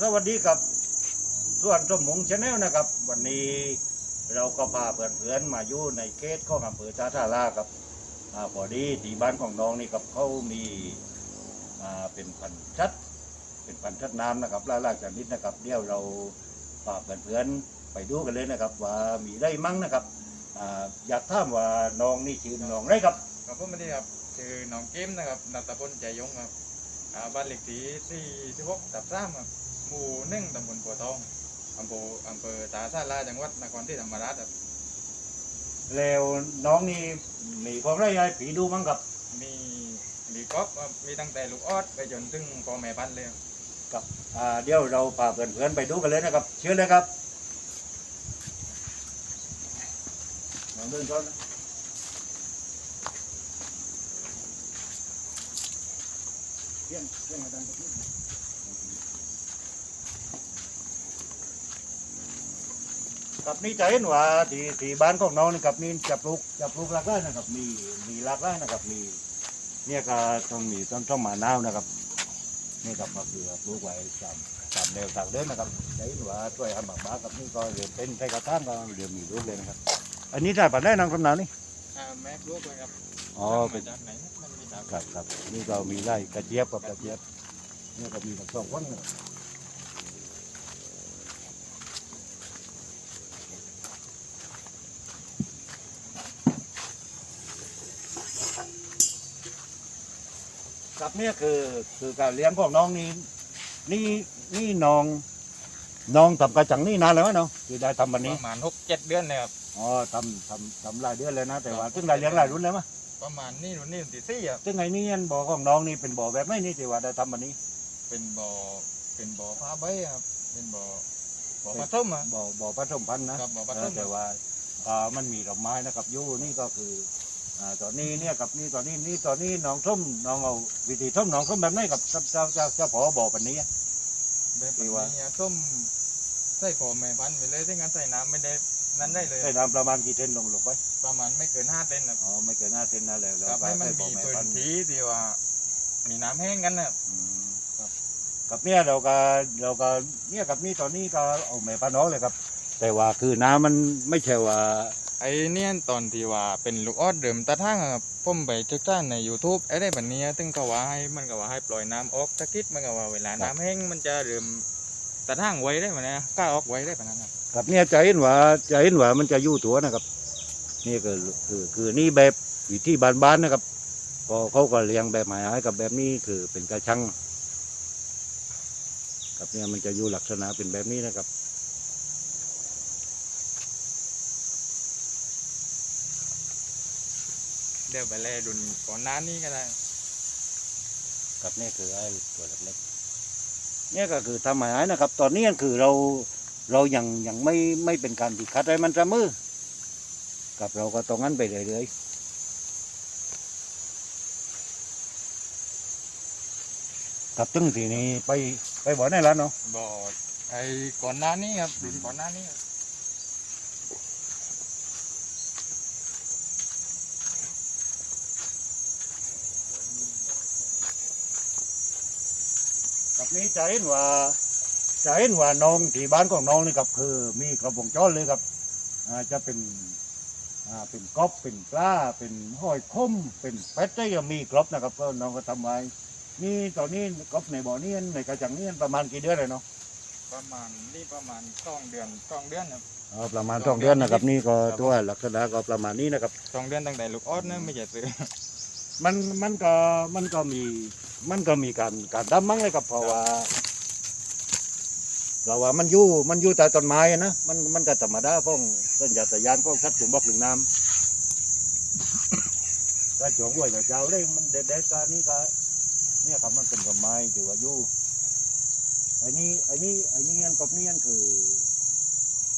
สวัสดีครับ ส่วนสมมงชาแนลนะครับ วันนี้เราก็พาเพื่อนๆมาอยู่ในเขตของอำเภอท่าทาราครับอาพอดีที่บ้านของน้องนี่ครับเขามีอ่าเป็นพันธุ์ชัด เป็นพันธุ์ชัดน้ำนะครับหลายๆชนิดนะครับ เดี๋ยวเราพาเพื่อนๆไปดูกันเลยนะครับ ว่ามีได้มั่งนะครับอ่าอยากถามว่าน้องนี่ชื่อน้องอะไรครับครับผมสวัสดีครับคือน้องเกมนะครับนัตพลใจยงครับอ่าบ้านเลขที่46ทับ3ครับ หมู่หนึ่งตำบลปัวทองอำเภออำเภอตาซาลาจังหวัดนครศรีธรรมราชครับแล้วน้องนี่มีความไรายผีดูมั้งครับมีมีก๊อกครับมีตั้งแต่ลูกออดไปจนถึงพ่อแม่พันธุ์เลยครับอ่าเดี๋ยวเราพาเพื่อนๆไปดูกันเลยนะครับ เชิญเลยครับน้องเดินก่อนนะเยี่ยมเยี่ยมมาดังแบบนี้ ครับนี่จะเห็นว่าที่ที่บ้านของน้องนี่ครับนี่จะปลูกจะปลูกหลากหลายนะครับ มีมีหลากหลายนะครับ มีเนี่ยก็ต้องมีต้นต้นมะนาวนะครับนี่ครับก็คือปลูกไว้ตามตามแนวทางเดินนะครับใช้ว่าช่วยทำหมากบ้ากับนี่ก็เรียนเป็นใช้กระทั่งก็เรียนมีรูปเลยนะครับ อันนี้ได้ปันได้นางคำนาวนี่อ่าแม่ลูกเลยครับอ๋อเป็นมาจากไหนนะมันมีสามครับครับนี่ก็มีไร่กระเจี๊ยบกับกระเจี๊ยบนี่ก็มีทั้งสองคนนะครับ เนี่ยคือคือการเลี้ยงของน้องนี่นี่นี่น้อง น้องทำกระจังนี่นานแล้วไหมน้องคือได้ทำวันปนี้ระมาณหกเจ็ดเดือนเลยครับ อ๋อทำทำทำหลายเดือนเลยนะ แต่ว่าซึ่งได้เลี้ยงหลายรุ่นแล้วมั้ยประมาณนี่รุ่นนี้รุ่นที่สี่ครับ ซึ่งไอ้นี่ยันบ่อของน้องนี่เป็นบ่อแบบไม่นี่ที่ว่าได้ทำวันนี้ เป็นบ่อ เป็นบ่อผ้าใบครับ เป็นบ่อ บ่อผสมอะ บ่อบ่อผสมพันธุ์นะครับบ่อผเอสอมแต่ว่าอ่ามันมีดอกไม้นะครับอยู่นี่ก็คือ อ่าตอนนี้เนี่ยกับนี่ตอนนี้นี่ตอนนี้น้องส้มน้องเอาวิธีส้มน้องส้มแบบไหนกับเจ้าเจ้าเจ้าเจ้าพอบ่อปันนี้แบบที่นี้ว่าอะส้มใส่ผมไม่พันไปเลยถ้างั้นใส่น้ำไม่ได้นั้นได้เลยใส่น้ำประมาณกี่เซนลงลงไปประมาณไม่เกินห้าเซนนะอ๋อไม่เกินห้าเซนนะแล้วแล้วครับก็ให้มันใส่บ่อมีแม่พื้พันนธุ์ที่ที่ว่า มีน้ำแห้งกันนะอืมครับกับเนี่ยเราก็เราก็เนี่ยกับนี่ตอนนี้ก็เอาแม่พันธุ์น้องเลยครับ แต่ว่าคือน้ำมันไม่ใช่ว่า ไอ้เนี่ยตอนที่ว่าเป็นลูกออดเดิมตาทั้งอะครับผมไปศึกษานใน YouTube ไอ้ได้แบบนี้ตึงก็ว่าให้มันก็ว่าให้ปล่อยน้ำออกสักนิดมันก็ว่าเวลาน้ำแห้งมันจะเริ่มตาทั้งไว้ได้ไหมนะกล้าออกไว้ได้ปะนั้นครับกับเนี่ยจะเห็นว่าจะเห็นว่ามันจะอยู่ตัวนะครับ นี่คือคือคือนี่แบบอยู่ที่บ้านๆนะครับก็เขาก็เลี้ยงแบบหมายกับแบบนี้คือเป็นกระชังกับเนี่ยมันจะอยู่ลักษณะเป็นแบบนี้นะครับ ดี๋ยวไปแลดุนก่อนหน้านี้ก็ได้กับเนี่ยคือไอ้ตัวเล็กๆเนี่ยก็คือทำหมายนะครับ ตอนนี้คือเราเรายังยังไม่ไม่เป็นการติดขัดอะไรมันจะมือกับเราก็ตรงนั้นไปเรื่อยๆกับตึ้งทีนี้ไปไปบ่อไหนแล้วเนาะบอกไอ้ก่อนหน้านี้ครับดุนก่อนหน้านี้ครับ กับนี้จะเห็นว่าจะเห็นว่าน้องที่บ้านของน้องนี่ครับคือมีกระบวงจรเลยครับอ่าจะเป็นอ่าเป็นกบเป็นปลาเป็นห้อยคมเป็นเป็ดได้ก็มีครบนะครับก็น้องก็ทำไว้นี่ตอนนี้กบในบ่อนี้ในกระจังนี้ประมาณกี่เดือนเลยเนาะประมาณนี่ประมาณสองเดือนสองเดือนครับ อ๋อประมาณสองเดือนนะครับนี่ก็ตัวลักษณะก็ประมาณนี้นะครับ สองเดือนตั้งแต่ลูกออดนะไม่ใช่ซื้อมันมันก็มันก็มี มันก็มีการการดำมั้งเลยครับเพราะว่าเพราะว่ามันอยู่มันอยู่ใต้ต้นไม้นะมันมันก็ธรรมดาของต้นยาตยานของสัตว์ถึงบอกถึงน้ำถ้าจวงด้วยกับเจ้าเลยมันเด็ดๆกานี่ก็เนี่ยครับมันเป็นต้นไม้ถือว่าอยู่ไอ้นี่ไอ้นี่ไอ้นี่อันกบนี่อันคือ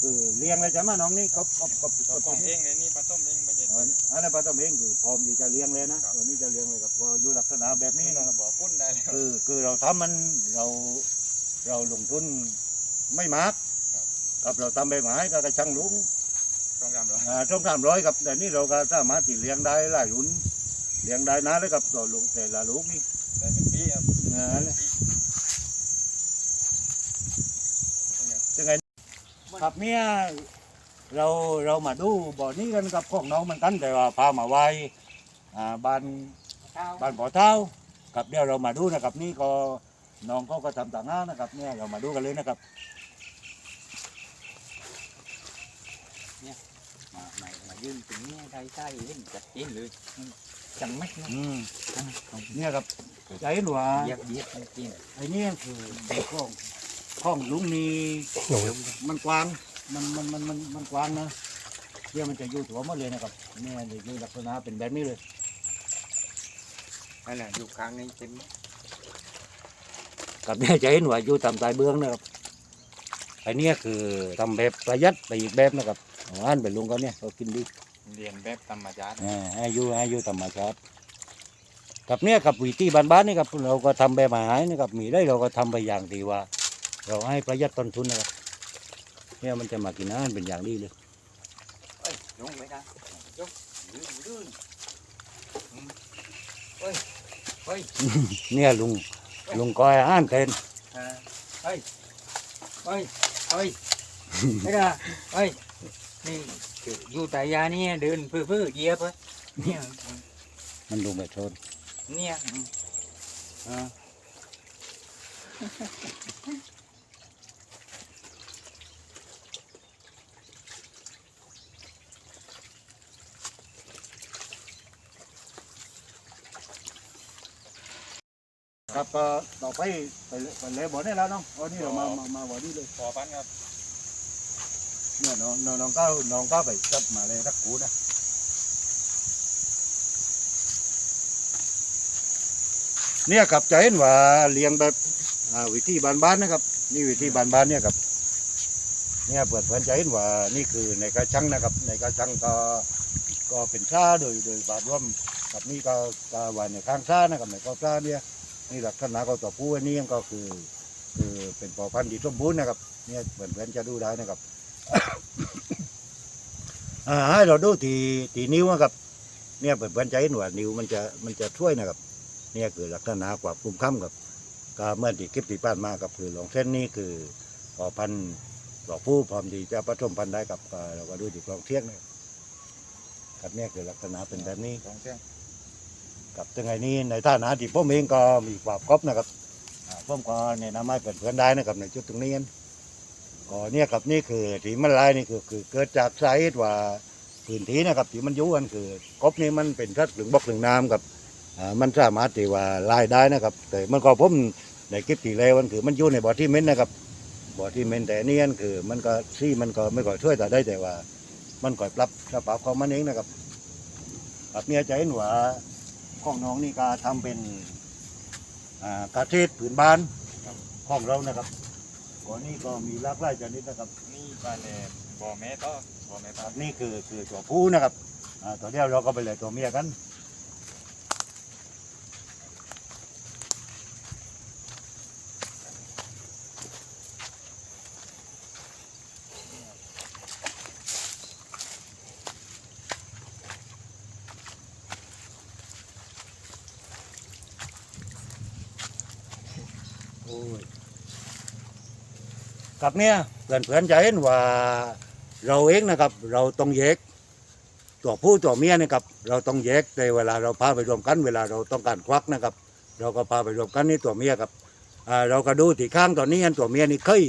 คือเลี้ยงเลยใช่ไหมน้องนี่กบกบกบกบของนี่เองเลยนี่ผสมเอง อัซื้นอนี้อันนั้นปลาตะเมงคือพร้อมที่จะเลี้ยงเลยนะครับตัวนี้จะเลี้ยงเลยครับพออยู่ลักษณะแบบนี้นี่นะนะบอกพุ่นได้แล้ว คือคือเราทำมันเราเราลงทุนไม่มากครับกับเราทำใบไม้ก็กระชังลุงสองกรัมเหรออ่าต้องสามร้อยครับแต่นี่เราก็สามารถที่เลี้ยงได้หลายรุ่นเลี้ยงได้นะเลยครับต่อลงแต่ละลูกนี่ได้เป็นปีครับนะครับเนี่ย เราเรามาดูบ่อนี้กันกับของน้องเหมันกันแต่ว่าพามาไว้อ่าบ้านบ้านบ่อเท้าครับเดี๋ยวเรามาดูนะครับนี่ก็น้องเขาก็ทำต่างหน้านะครับเนี่ยเรามาดูกันเลยนะครับมามามายืนตรงนี้ได้ใช่เล่นจัดเองเลยจังไม่นะอืมเนี่ยครับใจเห็นว่าเหยียบเหยียบจริงไอ้เนี่ยคือข้องข้องลุงนี่มันกว้าง มันมันมันมันมันกว้างนะเดี๋ยวมันจะอยู่ตัวหมดเลยนะครับเนี่ยจะอยู่ลักษณะเป็นแบบนี้เลยนั่นแหละอยู่ข้างนี้เต็มกับเนี่ยจะเห็นว่าอยู่ตามสายเบื้องนะครับไอ้เนี่ยคือทำแบบประหยัดไปอีกแบบนะครับเอาอ่านไปลุงเขาเนี่ยเขากินดีเรียนแบบธรรมชาติอ่าให้อยู่ให้อยู่ธรรมชาติกับเนี่ยกับวิธีบ้านๆนี่ครับเราก็ทำแบบอาหารนะครับมีได้เราก็ทำไปอย่างดีว่า เราให้ประหยัดต้นทุนนะครับ เนี่ยมันจะมากินอาหารเป็นอย่างดีเลยเอ้ยลงไม่ได้ยกยืนยืนอืมเฮ้ยเฮ้ยเนี่ยลุงลุงก้อยอาหารเทนอ่าเฮ้ยเฮ้ยเฮ้ยไม่ได้เฮ้ยนี่อยู่แต่ยานี่เดินเพื่อเพื่อเหยียบเว้ยเนี่ยมันลุงไปชนเนี่ยอ่า ครับก็ต่อไปไปไปเลยบ่อนี่แล้วน้องเอานี่เรามามามาบ่อนี่เลยพอปันครับเนี่ยน้องน้องน้องก้าวน้องก้าวไปจับมาเลยรักกูนะเนี่ยครับจะเห็นว่าเลี้ยงแบบอ่าวิธีบ้านๆนะครับ นี่วิธีบ้านๆเนี่ยครับเนี่ยเปิดเผยจะเห็นว่านี่คือในกระชังนะครับ ในกระชังก็ก็เป็นซ่าโดยโดยบาดร่วมกับนี่ก็ก็ไวันในข้างซ่านะครับในก็ซ่าเนี่ย นี่ลักษณะก็ตัวผู้อันนี้ก็คือ คือเป็นปอพันธุ์ที่สมบูรณ์นะครับเนี่ยเปิดๆจะดูได้นะครับอ่าให้เราดูทีทีนิ้วนะครับ เนี่ยเปิดๆจะเห็นว่านิ้วมันจะมันจะช่วยนะครับ เนี่ยคือลักษณะกว่าปุ่มค้ำกับก็เมื่อที่คลิปที่ผ่านมากับคือลองเส้นนี้คือปอพันธุ์ดอกผู้พร้อมที่จะผสมพันธุ์ได้กับเราก็ดูที่กลองเทียงนะครับครับเนี่ยคือลักษณะเป็นแบบนี้สองเสียง กับยังไงนี้ในฐานะที่ผมเองก็มีความครบนะครับอ่าผมก็แนะนำให้เพื่อนๆได้นะครับในจุดตรงนี้ก็เนี่ยครับนี่คือที่มันลายนี่คือคือเกิดจากสาเหตุว่าพื้นที่นะครับที่มันอยุ่กันคือกบนี่มันเป็นทัดหลึงบกหลึงน้ำครับอ่ามันสามารถที่ว่าลายได้นะครับ แต่มันก็ผมในคลิปที่แล้วมันคือมันอยู่ในบ่อที่เม้นนะครับบ่อที่เม้นแต่นี่นคือ มันก็ซี่มันก็ไม่ก่อยช่วยแต่ได้แต่ว่า มันก่อยปรับสภาพของมันเองนะครับครับเนี่ยจะเห็นว่า ของน้องนี่ก็ทำเป็นอ่ากระเทศผืนบ้านของเรานะครับก่อนนี้ก็มีหลากหลายชนิดนะครับนี่ปลาแหลมบ่อแม่ต้อบ่อแม่คต้อรับนี่คือคือตัวผู้นะครับอ่าตัวเดียวเราก็ไปเลยตัวเมียกัน กับเนี่ยเพื่อนเพื่อนๆจะเห็นว่าเราเองนะครับ เราต้องแยกตัวผู้ตัวเมียนะครับ เราต้องแยกในเวลาเราพาไปรวมกัน เวลาเราต้องการควักนะครับ เราก็พาไปรวมกันนี่ตัวเมียครับเราก็ดูที่ข้างตอนนี้อันตัวเมียนี่เคย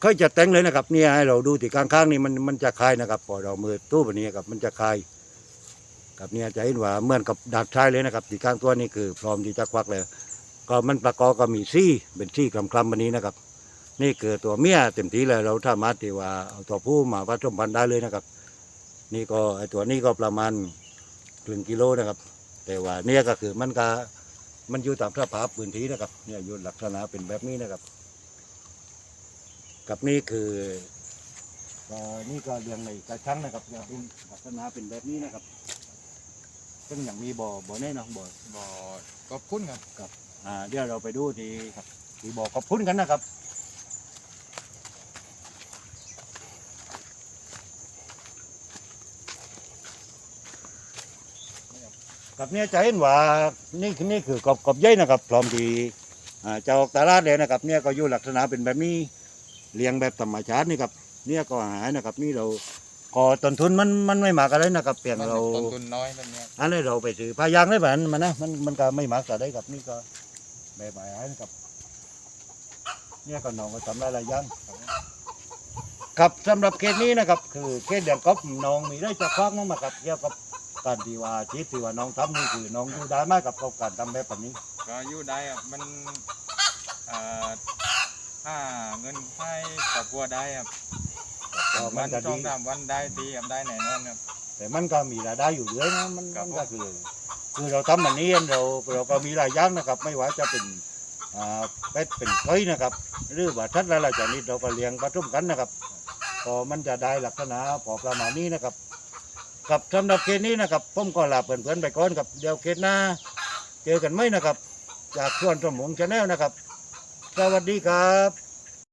เคยจะแต่งเลยนะครับเนี่ยให้เราดูที่ข้างข้างนี่มันมันจะคลายนะครับพอเรามือตู้แบบนี้ครับมันจะคลายกับเนี่ยจะเห็นว่าเหมือนกับดาบชายเลยนะครับที่ข้างตัวนี่คือพร้อมที่จะควักเลย ก็มันประกอบก็มีซี่เป็นซี่คลำๆแบบนี้นะครับ นี่คือตัวเมียเต็มที่เลยเราสามารถที่ว่าเอาตัวผู้มาผสมพันธุ์ได้เลยนะครับ นี่ก็ไอตัวนี้ก็ประมาณครึ่งกิโลนะครับ แต่ว่าเนี่ยก็คือมันก็มันอยู่ตามสภาพพื้นที่นะครับ เนี่ยอยู่ลักษณะเป็นแบบนี้นะครับ กับนี่คือก็นี่ก็เรียงในกระชังนะครับเนี่ยเป็นลักษณะเป็นแบบนี้นะครับซึ่งอย่างมีบ่อบ่อแน่เนอนบ่อบ่อก็คุ้นครับอ่าเดี๋ยวเราไปดูที่ที่บ่อขอบพุ้นกันนะครับ กับเนี่ยจะเห็นว่านี่คือนี่คือกบกบใหญ่นะครับพร้อมที่อ่าจะออกตลาดเลยนะครับ เนี่ยก็อยู่ลักษณะเป็นแบบนี้เลี้ยงแบบธรรมชาตินี่ครับเนี่ยก็หายนะครับ นี่เราก็ต้นทุนมันมันไม่มากอะไรนะครับเพียงมันเราต้นทุนน้อยแบบเนี้ยอันนี้เราไปถือพายางได้แบบนั้นมันนะมันมันก็ไม่มากแต่ได้กับนี่ก็แบบหายนะครับ เนี่ยก็น้องก็ทำหลายๆอย่างครับสำหรับเคสนี้นะครับ คือเคสเดียวกับน้องมีได้จะคว้างมั้งมาครับเกี่ยวกับ การที่ว่าชีพที่ว่าน้องทำนี่คือน้องอยู่ได้ไหมกับการทำแบบนี้ ก็อยู่ได้อะมันเอ่อถ้าเงินให้ครอบครัวได้ครับก็มัวันนจะสอดีงสามวันได้ดีครับได้แน่นอนครับ แต่มันก็มีรายได้อยู่เรื่อยนะมันครับ มันก็คือ คือเราทำแบบนี้เราเราก็มีหลายอย่างนะครับ ไม่ว่าจะเป็นอ่าเป็ดเป็นไก่นะครับหรือว่าทัดหลายๆชนิดเราก็เลี้ยงผสมกันนะครับก็มันจะได้ลักษณะพอประมาณนี้นะครับ กับสำหรับเคสนี้นะครับผมก็ลาเพื่อนๆไปก่อนครับเดี๋ยวเคสหน้า เจอกันไหมนะครับ จากส่วนสมุงชาแนลนะครับ สวัสดีครับ